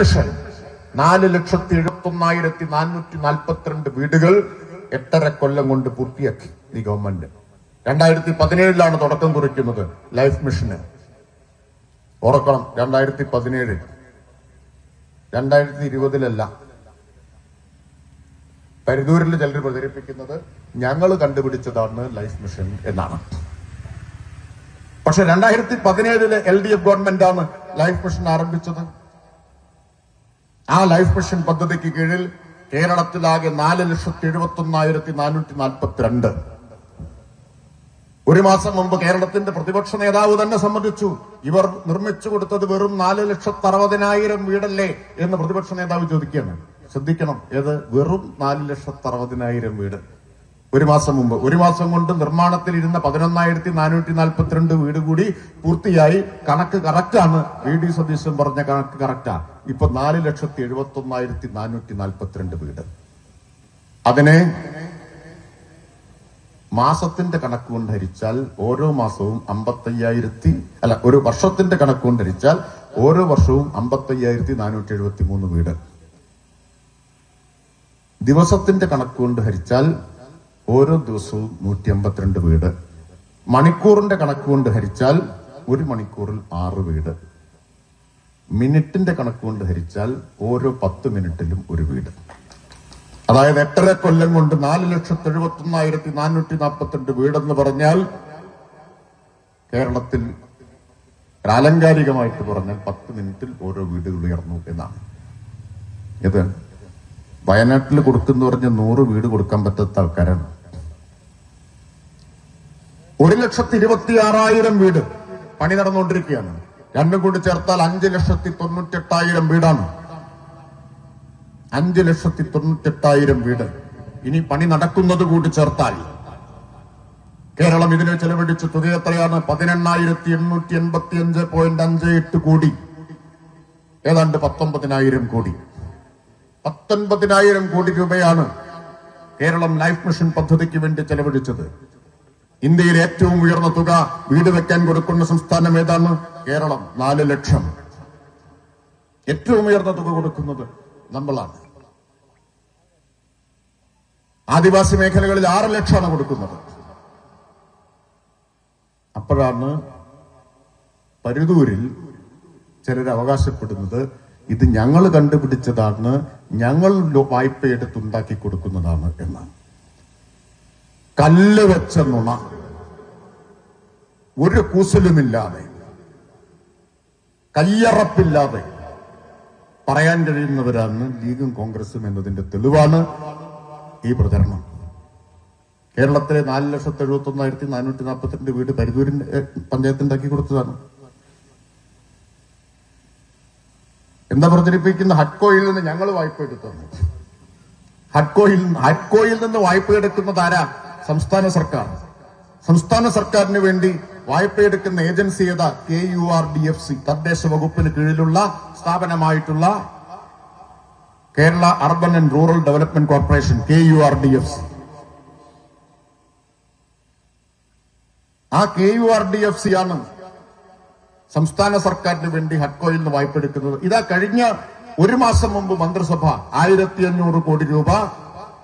Mission നാല് ലക്ഷത്തി എഴുപത്തി ഒന്നായിരത്തി നാനൂറ്റി നാൽപ്പത്തിരണ്ട് വീടുകൾ എട്ടര കൊല്ലം കൊണ്ട് പൂർത്തിയാക്കി ഈ ഗവൺമെന്റ്. രണ്ടായിരത്തി പതിനേഴിലാണ് തുടക്കം കുറിക്കുന്നത് ലൈഫ് മിഷന്. ഓർക്കണം രണ്ടായിരത്തി പതിനേഴ്. രണ്ടായിരത്തി ഇരുപതിലല്ല. പരിദൂരിൽ ചിലർ പ്രചരിപ്പിക്കുന്നത് ഞങ്ങൾ കണ്ടുപിടിച്ചതാണ് ലൈഫ് മിഷൻ എന്നാണ്. പക്ഷെ രണ്ടായിരത്തി പതിനേഴിൽ എൽ ഡി എഫ് ഗവൺമെന്റാണ് ലൈഫ് മിഷൻ ആരംഭിച്ചത്. ആ ലൈഫ് മിഷൻ പദ്ധതിക്ക് കീഴിൽ കേരളത്തിലാകെ നാല് ലക്ഷത്തി എഴുപത്തി ഒന്നായിരത്തി നാനൂറ്റി നാൽപ്പത്തിരണ്ട്. ഒരു മാസം മുമ്പ് കേരളത്തിന്റെ പ്രതിപക്ഷ നേതാവ് തന്നെ സമ്മതിച്ചു. ഇവർ നിർമ്മിച്ചു കൊടുത്തത് വെറും നാല് ലക്ഷത്തി അറുപതിനായിരം വീടല്ലേ എന്ന് പ്രതിപക്ഷ നേതാവ് ചോദിക്കുകയാണ്. ശ്രദ്ധിക്കണം ഏത്? വെറും നാല് ലക്ഷത്തി അറുപതിനായിരം വീട്. ഒരു മാസം മുമ്പ്. ഒരു മാസം കൊണ്ട് നിർമ്മാണത്തിൽ ഇരുന്ന പതിനൊന്നായിരത്തി നാനൂറ്റി നാൽപ്പത്തിരണ്ട് വീട് കൂടി പൂർത്തിയായി. കണക്ക് കറക്റ്റാണ്. വി ഡി സതീശൻ പറഞ്ഞ കണക്ക് കറക്റ്റാണ് ഇപ്പൊ നാല് ലക്ഷത്തി എഴുപത്തി ഒന്നായിരത്തി നാനൂറ്റി നാൽപ്പത്തിരണ്ട് വീട്. അതിനെ മാസത്തിന്റെ കണക്ക് കൊണ്ട് ഹരിച്ചാൽ ഓരോ മാസവും അമ്പത്തയ്യായിരത്തി അല്ല ഒരു വർഷത്തിന്റെ കണക്ക് കൊണ്ട് ഹരിച്ചാൽ ഓരോ വർഷവും അമ്പത്തയ്യായിരത്തി നാനൂറ്റി എഴുപത്തി മൂന്ന് വീട്. ദിവസത്തിന്റെ കണക്ക് കൊണ്ട് ഹരിച്ചാൽ ഓരോ ദിവസവും നൂറ്റി അമ്പത്തിരണ്ട് വീട്. മണിക്കൂറിന്റെ കണക്ക് കൊണ്ട് ഹരിച്ചാൽ ഒരു മണിക്കൂറിൽ ആറ് വീട്. മിനിറ്റിന്റെ കണക്ക് കൊണ്ട് ഹരിച്ചാൽ ഓരോ പത്ത് മിനിറ്റിലും ഒരു വീട്. അതായത് എട്ടര കൊല്ലം കൊണ്ട് നാല് ലക്ഷത്തി എഴുപത്തി ഒന്നായിരത്തി നാനൂറ്റി നാൽപ്പത്തിരണ്ട് വീടെന്ന് പറഞ്ഞാൽ കേരളത്തിൽ ആലങ്കാരികമായിട്ട് പറഞ്ഞാൽ പത്ത് മിനിറ്റിൽ ഓരോ വീടുകൾ ഉയർന്നു എന്നാണ്. ഇത് വയനാട്ടിൽ കൊടുക്കുന്നു പറഞ്ഞ നൂറ് വീട് കൊടുക്കാൻ പറ്റാത്ത ആൾക്കാരാണ്. ഒരു ലക്ഷത്തി ഇരുപത്തി ആറായിരം വീട് പണി നടന്നുകൊണ്ടിരിക്കുകയാണ്. രണ്ടും കൂടി ചേർത്താൽ അഞ്ച് ലക്ഷത്തി തൊണ്ണൂറ്റെട്ടായിരം വീടാണ്. അഞ്ച് ലക്ഷത്തി തൊണ്ണൂറ്റെട്ടായിരം വീട്. ഇനി പണി നടക്കുന്നത് കൂടി ചേർത്താൽ കേരളം ഇതിനെ ചെലവഴിച്ച തുക എത്രയാണ് പതിനെണ്ണായിരത്തി എണ്ണൂറ്റി എൺപത്തി അഞ്ച് പോയിന്റ് അഞ്ച് എട്ട് കോടി. ഏതാണ്ട് പത്തൊമ്പതിനായിരം കോടി. പത്തൊൻപതിനായിരം കോടി രൂപയാണ് കേരളം ലൈഫ് മിഷൻ പദ്ധതിക്ക് വേണ്ടി ചെലവഴിച്ചത്. ഇന്ത്യയിൽ ഏറ്റവും ഉയർന്ന തുക വീട് വെക്കാൻ കൊടുക്കുന്ന സംസ്ഥാനം ഏതാണ്? കേരളം. നാല് ലക്ഷം. ഏറ്റവും ഉയർന്ന തുക കൊടുക്കുന്നത് നമ്മളാണ്. ആദിവാസി മേഖലകളിൽ ആറ് ലക്ഷമാണ് കൊടുക്കുന്നത്. അപ്പോഴാണ് പരുതൂരിൽ ചിലർ അവകാശപ്പെടുന്നത് ഇത് ഞങ്ങൾ കണ്ടുപിടിച്ചതാണ് ഞങ്ങൾ വായ്പയെടുത്ത് ഉണ്ടാക്കി കൊടുക്കുന്നതാണ് എന്നാണ്. കല്ല് വെച്ച നുണ. ഒരു കൂസലുമില്ലാതെ. കയ്യറപ്പില്ലാതെ. പറയാൻ കഴിയുന്നവരാണ് ലീഗും കോൺഗ്രസും എന്നതിന്റെ തെളിവാണ് ഈ പ്രചരണം. കേരളത്തിലെ നാല് ലക്ഷത്തി എഴുപത്തി ഒന്നായിരത്തി നാനൂറ്റി നാൽപ്പത്തിരണ്ട് വീട് പരിദൂരിന്റെ ഏഹ്, പഞ്ചായത്തുണ്ടാക്കി കൊടുത്തതാണ്. എന്താ പ്രചരിപ്പിക്കുന്ന? ഹഡ്കോയിൽ നിന്ന് ഞങ്ങൾ വായ്പ എടുത്തു ഹഡ്കോയിൽ ഹഡ്കോയിൽ നിന്ന് വായ്പ എടുക്കുന്നത് ആരാ? സംസ്ഥാന സർക്കാർ. സംസ്ഥാന സർക്കാരിന് വേണ്ടി വായ്പയെടുക്കുന്ന ഏജൻസി ഏതാ? K U R D F C. തദ്ദേശ വകുപ്പിന് കീഴിലുള്ള സ്ഥാപനമായിട്ടുള്ള Kerala urban and rural development corporation K U R D F C. ആ K U R D F C ആണ് സംസ്ഥാന സർക്കാരിന് വേണ്ടി ഹഡ്കോയിൽ നിന്ന് വായ്പ എടുക്കുന്നത് ഇതാ കഴിഞ്ഞ ഒരു മാസം മുമ്പ് മന്ത്രിസഭ ആയിരത്തി അഞ്ഞൂറ് കോടി രൂപ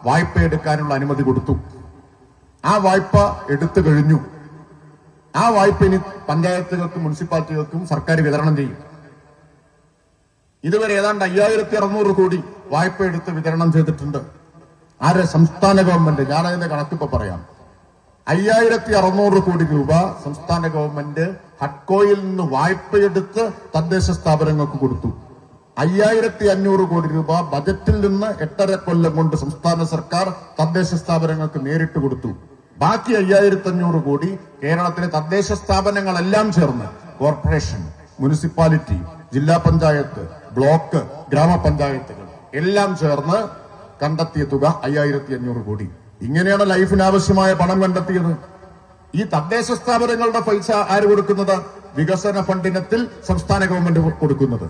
വായ്പ എടുക്കാനുള്ള അനുമതി കൊടുത്തു. ആ വായ്പ എടുത്തു കഴിഞ്ഞു. ആ വായ്പ ഇനി പഞ്ചായത്തുകൾക്കും മുനിസിപ്പാലിറ്റികൾക്കും സർക്കാർ വിതരണം ചെയ്യും. ഇതുവരെ ഏതാണ്ട് അയ്യായിരത്തി അറുന്നൂറ് കോടി വായ്പ എടുത്ത് വിതരണം ചെയ്തിട്ടുണ്ട്. ആരെ? സംസ്ഥാന ഗവൺമെന്റ്. ഞാനതിന്റെ കണക്കിപ്പോ പറയാം. അയ്യായിരത്തി അറുന്നൂറ് കോടി രൂപ സംസ്ഥാന ഗവൺമെന്റ് ഹഡ്കോയിൽ നിന്ന് വായ്പയെടുത്ത് തദ്ദേശ സ്ഥാപനങ്ങൾക്ക് കൊടുത്തു. അയ്യായിരത്തി അഞ്ഞൂറ് കോടി രൂപ ബജറ്റിൽ നിന്ന് എട്ടര കൊല്ലം കൊണ്ട് സംസ്ഥാന സർക്കാർ തദ്ദേശ സ്ഥാപനങ്ങൾക്ക് നേരിട്ട് കൊടുത്തു. ബാക്കി അയ്യായിരത്തി അഞ്ഞൂറ് കോടി കേരളത്തിലെ തദ്ദേശ സ്ഥാപനങ്ങളെല്ലാം ചേർന്ന് കോർപ്പറേഷൻ മുനിസിപ്പാലിറ്റി ജില്ലാ പഞ്ചായത്ത് ബ്ലോക്ക് ഗ്രാമപഞ്ചായത്തുകൾ എല്ലാം ചേർന്ന് കണ്ടെത്തിയ തുക അയ്യായിരത്തി അഞ്ഞൂറ് കോടി. ഇങ്ങനെയാണ് ലൈഫിന് ആവശ്യമായ പണം കണ്ടെത്തിയത്. ഈ തദ്ദേശ സ്ഥാപനങ്ങളുടെ പൈസ ആര് കൊടുക്കുന്നത്? വികസന ഫണ്ടിനത്തിൽ സംസ്ഥാന ഗവൺമെന്റ് കൊടുക്കുന്നത്.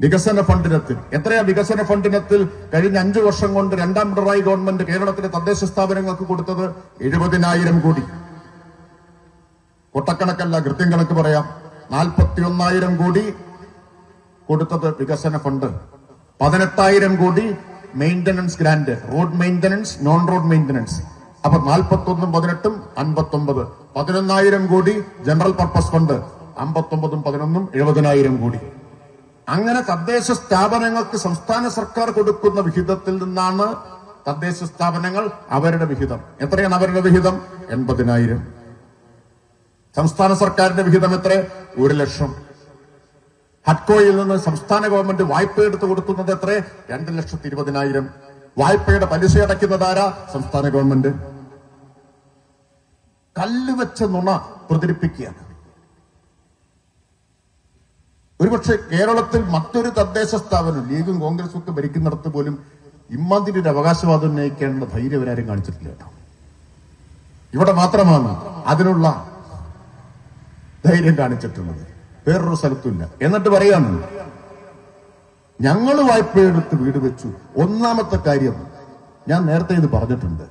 വികസന ഫണ്ടിനത്തിൽ. എത്രയാ വികസന ഫണ്ടിനത്തിൽ കഴിഞ്ഞ അഞ്ചു വർഷം കൊണ്ട് രണ്ടാം പിണറായി ഗവൺമെന്റ് കേരളത്തിലെ തദ്ദേശ സ്ഥാപനങ്ങൾക്ക് കൊടുത്തത് എഴുപതിനായിരം കോടി. കൊട്ടക്കണക്കല്ല കൃത്യം കണക്ക് പറയാം. നാൽപ്പത്തി ഒന്നായിരം കോടി കൊടുത്തത് വികസന ഫണ്ട്. പതിനെട്ടായിരം കോടി maintenance grant road maintenance non road maintenance അപ്പൊ നാൽപ്പത്തൊന്നും പതിനെട്ടും അൻപത്തൊമ്പത്. പതിനൊന്നായിരം കോടി ജനറൽ പർപ്പസ് ഫണ്ട് അമ്പത്തൊമ്പതും പതിനൊന്നും എഴുപതിനായിരം കോടി. അങ്ങനെ തദ്ദേശ സ്ഥാപനങ്ങൾക്ക് സംസ്ഥാന സർക്കാർ കൊടുക്കുന്ന വിഹിതത്തിൽ നിന്നാണ് തദ്ദേശ സ്ഥാപനങ്ങൾ അവരുടെ വിഹിതം. എത്രയാണ് അവരുടെ വിഹിതം? എൺപതിനായിരം. സംസ്ഥാന സർക്കാരിന്റെ വിഹിതം എത്ര? ഒരു ലക്ഷം. ഹഡ്കോയിൽ നിന്ന് സംസ്ഥാന ഗവൺമെന്റ് വായ്പ എടുത്തു കൊടുക്കുന്നത് എത്ര? രണ്ട് ലക്ഷത്തി ഇരുപതിനായിരം. വായ്പയുടെ പലിശ അടയ്ക്കുന്നതാരാ സംസ്ഥാന ഗവൺമെന്റ്. കല്ലുവെച്ച നുണ പ്രചരിപ്പിക്കുകയാണ്. ഒരുപക്ഷെ കേരളത്തിൽ മറ്റൊരു തദ്ദേശ സ്ഥാപനം ലീഗും കോൺഗ്രസും ഒക്കെ ഭരിക്കുന്നിടത്ത് പോലും ഇമ്മാതിരി ഒരു അവകാശവാദം ഉന്നയിക്കേണ്ട ധൈര്യം ഇവരാരും കാണിച്ചിട്ടില്ല കേട്ടോ. ഇവിടെ മാത്രമാണ് അതിനുള്ള ധൈര്യം കാണിച്ചിട്ടുള്ളത്. വേറൊരു സ്ഥലത്തുമില്ല. എന്നിട്ട് പറയാണ് ഞങ്ങൾ വായ്പയെടുത്ത് വീട് വെച്ചു. ഒന്നാമത്തെ കാര്യം ഞാൻ നേരത്തെ ഇത് പറഞ്ഞിട്ടുണ്ട്.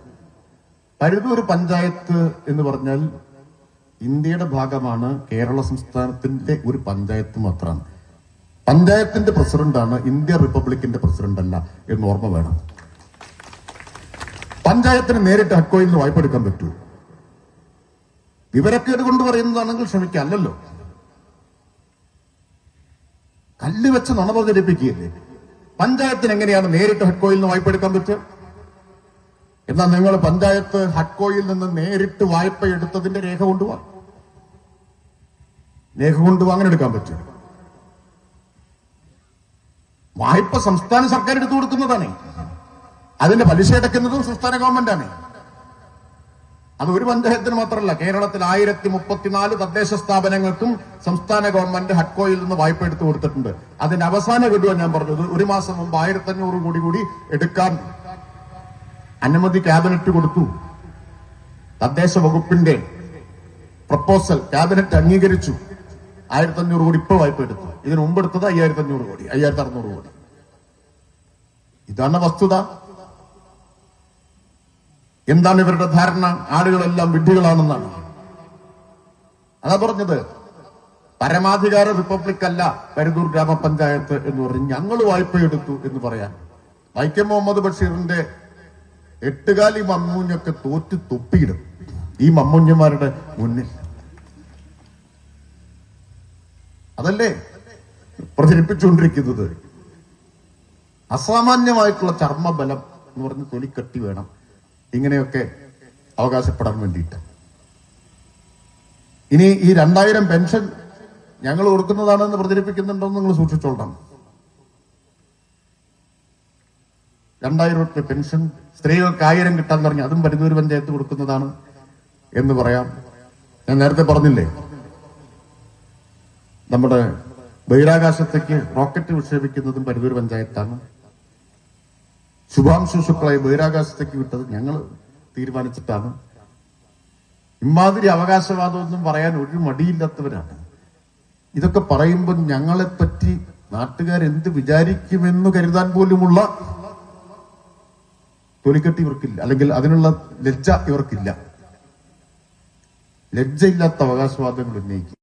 പഴുതൂർ പഞ്ചായത്ത് എന്ന് പറഞ്ഞാൽ ഇന്ത്യയുടെ ഭാഗമാണ് കേരള സംസ്ഥാനത്തിന്റെ ഒരു പഞ്ചായത്ത് മാത്രമാണ് പഞ്ചായത്തിന്റെ പ്രസിഡന്റാണ് ഇന്ത്യ റിപ്പബ്ലിക്കിന്റെ പ്രസിഡന്റ് അല്ല എന്ന് ഓർമ്മ വേണം. പഞ്ചായത്തിന് നേരിട്ട് ഹക്കോയിൽ നിന്ന് വായ്പ എടുക്കാൻ പറ്റൂ. വിവരക്കേട് കൊണ്ട് പറയുന്നതാണെങ്കിൽ ക്ഷമിക്കാം അല്ലല്ലോ. കല്ല് വെച്ച് നുണ പ്രചരിപ്പിക്കുകയല്ലേ? പഞ്ചായത്തിന് എങ്ങനെയാണ് നേരിട്ട് ഹഡ്കോയിൽ നിന്ന് വായ്പ എടുക്കാൻ പറ്റുക? എന്നാൽ നിങ്ങൾ പഞ്ചായത്ത് ഹഡ്കോയിൽ നിന്ന് നേരിട്ട് വായ്പ എടുത്തതിന്റെ രേഖ കൊണ്ടുപോവാ. രേഖ കൊണ്ടുപോവാ അങ്ങനെ എടുക്കാൻ പറ്റും? വായ്പ സംസ്ഥാന സർക്കാർ എടുത്തു കൊടുക്കുന്നതാണ്. അതിന്റെ പലിശ അടയ്ക്കുന്നതും സംസ്ഥാന ഗവൺമെന്റാണ്. അത് ഒരു പഞ്ചായത്തിന് മാത്രമല്ല കേരളത്തിൽ ആയിരത്തി മുപ്പത്തിനാല് തദ്ദേശ സ്ഥാപനങ്ങൾക്കും സംസ്ഥാന ഗവൺമെന്റ് ഹഡ്കോയിൽ നിന്ന് വായ്പ എടുത്തു കൊടുത്തിട്ടുണ്ട്. അതിന്റെ അവസാന ഘടുവാണ് ഞാൻ പറഞ്ഞത്. ഒരു മാസം മുമ്പ് ആയിരത്തി അഞ്ഞൂറ് കോടി കൂടി എടുക്കാൻ അനുമതി ക്യാബിനറ്റ് കൊടുത്തു. തദ്ദേശ വകുപ്പിന്റെ പ്രപ്പോസൽ ക്യാബിനറ്റ് അംഗീകരിച്ചു. ആയിരത്തി അഞ്ഞൂറ് കോടി ഇപ്പൊ വായ്പ എടുത്തു ഇതിനു മുമ്പ് എടുത്തത് അയ്യായിരത്തി അഞ്ഞൂറ് കോടി അയ്യായിരത്തി അറുന്നൂറ് കോടി. ഇതാണ് വസ്തുത. എന്താണ് ഇവരുടെ ധാരണ? ആളുകളെല്ലാം വിഡ്ഢികളാണെന്നാണ്. അതാ പറഞ്ഞത്. പരമാധികാര റിപ്പബ്ലിക് അല്ല പരുതൂർ ഗ്രാമപഞ്ചായത്ത് എന്ന് പറഞ്ഞ് ഞങ്ങൾ എടുത്തു എന്ന് പറയാൻ. വൈക്കം മുഹമ്മദ് ബഷീറിന്റെ എട്ടുകാലി മമ്മൂഞ്ഞൊക്കെ തോറ്റ് തൊപ്പിയിടും. ഈ മമ്മൂഞ്ഞന്മാരുടെ മുന്നിൽ. അതല്ലേ പ്രചരിപ്പിച്ചുകൊണ്ടിരിക്കുന്നത്? അസാമാന്യമായിട്ടുള്ള ചർമ്മബലം എന്ന് പറഞ്ഞ് തൊലിക്കെട്ടി വേണം ഇങ്ങനെയൊക്കെ അവകാശപ്പെടാൻ വേണ്ടിയിട്ട്. ഇനി ഈ രണ്ടായിരം പെൻഷൻ ഞങ്ങൾ കൊടുക്കുന്നതാണെന്ന് പ്രചരിപ്പിക്കുന്നുണ്ടോ നിങ്ങൾ സൂക്ഷിച്ചോളണം. രണ്ടായിരം രൂപ പെൻഷൻ സ്ത്രീകൾക്ക് ആയിരം കിട്ടാൻ പറഞ്ഞു അതും പരുന്നൂർ പഞ്ചായത്ത് കൊടുക്കുന്നതാണ് എന്ന് പറയാം. ഞാൻ നേരത്തെ പറഞ്ഞില്ലേ? നമ്മുടെ ബഹിരാകാശത്തേക്ക് റോക്കറ്റ് വിക്ഷേപിക്കുന്നതും പരുന്നൂർ പഞ്ചായത്താണ്. ശുഭാംശു ശുക്ലയെ ബഹിരാകാശത്തേക്ക് വിട്ടത് ഞങ്ങൾ തീരുമാനിച്ചിട്ടാണ്. ഇമാതിരി അവകാശവാദമൊന്നും പറയാൻ ഒരു മടിയില്ലാത്തവരാണ്. ഇതൊക്കെ പറയുമ്പോൾ ഞങ്ങളെപ്പറ്റി നാട്ടുകാർ എന്ത് വിചാരിക്കുമെന്ന് കരുതാൻ പോലുമുള്ള തൊലിക്കെട്ടി ഇവർക്കില്ല. അല്ലെങ്കിൽ അതിനുള്ള ലജ്ജ ഇവർക്കില്ല. ലജ്ജയില്ലാത്ത അവകാശവാദങ്ങൾ ഉന്നയിക്കും.